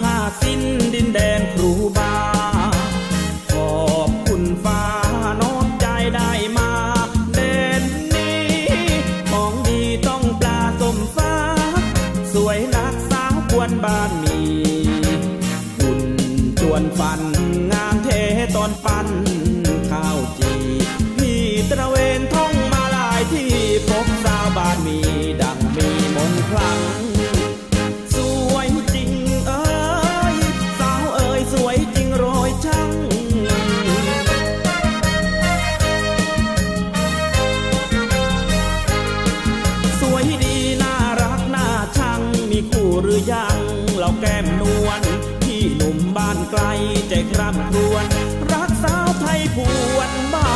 ผ้าสิ้นดินแดนครูบา ขอบคุณฟ้าน้อมใจได้มาเด่นนี้ของดีต้องปลาสมฟ้า สวยนักสาวควรบ้านมีอุ่นจวนฟันงามเทตอนปันข้าวจีพี่ตะเวนท่องมาลายที่พบสาวบ้านมีดังมีมนคลัง ไกลใจคร่ำครวญรักสาวไทยพวนบ้า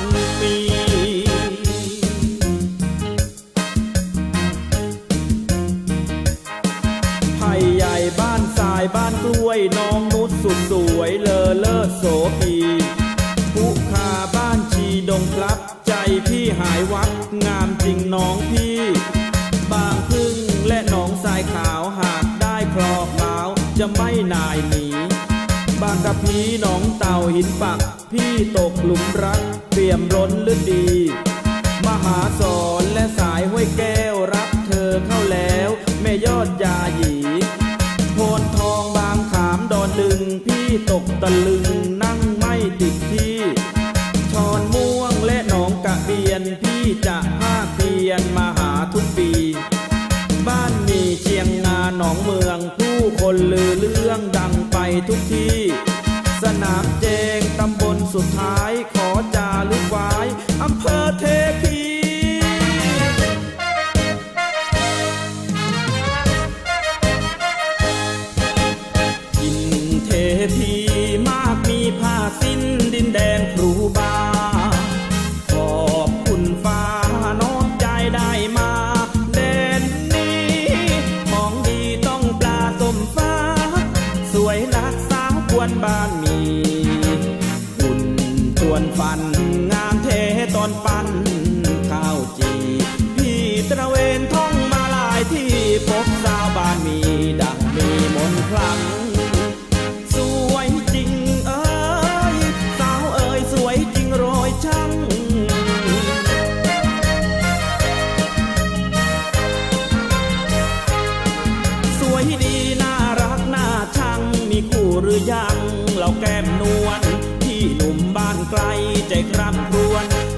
นปีไผ่ใหญ่บ้านทรายบ้านกล้วยน้องนุชสุดสวยเลอเลิศโสพีภูคาบ้านชีดงพลับใจพี่หายวับงามจริงน้องพี่ บางพึ่งและหนองทรายขาวหากได้คลอกขาวจะไม่นายหนี บางกะพีหนองเต่าหินปัก พี่ตกหลุมรักเปี่ยมล้นลึกดี มหาสอนและสายห้วยแก้วรักเธอเข้าแล้ว แม่ยอดยาหยีโพนทองบางขามดอนดึง พี่ตกตะลึงนั่ง ผู้คนลือเรื่องดังไปทุกที่ สนามเจงตำบลสุดท้ายขอจารึกไว้ ชวนฟัน งามเทตอนปั้นข้าวจี พี่ตระเวนท่องมาหลายที่พบสาวบ้านมีดังมีมนคลัง สวยจริงเอ้ย สาวเอ้ยสวยจริงโรยช่างสวยดีน่ารักน่าชังมีคู่หรือยังเราแก้มนวล หนุ่มบ้านไกลใจคร่ำครวญ